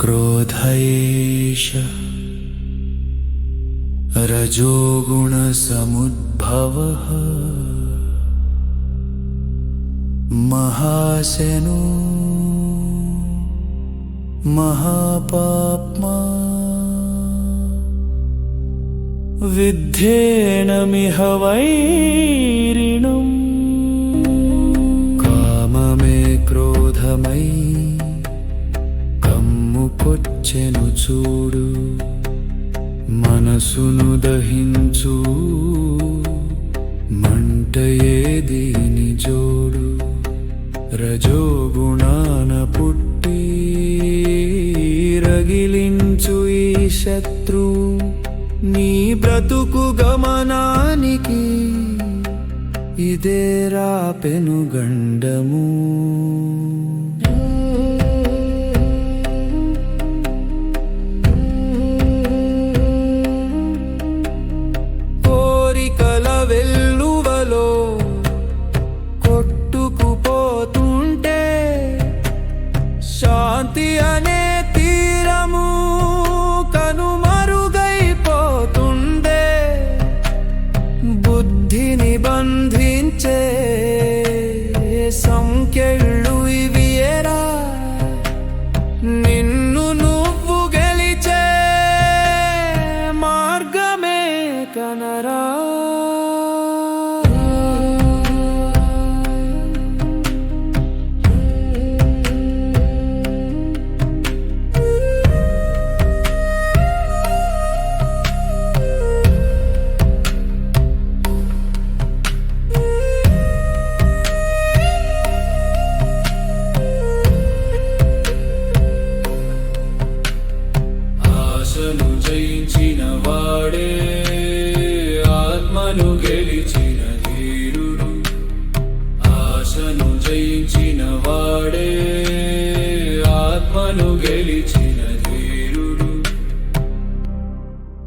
क्रोध एष रजोगुणसमुद्भवः महासेनो। महापाप्मा। विद्धेनमिह वैरिणु काममे क्रोधमयि। కొచ్చెను చూడు మనసును దహించు మంటయే దీని జోడు రజోగుణాన పుట్టి రగిలించు ఈ శత్రు నీ బ్రతుకు గమనానికి ఇదేరా రాపెను గండము. ಗೆಳ್ಳುವಿಯೇರಾ ನಿನ್ನ ఆశను జయించిన వాడే ఆత్మను గెలిచిన ధీరుడు. ఆశను జయించిన వాడే ఆత్మను గెలిచిన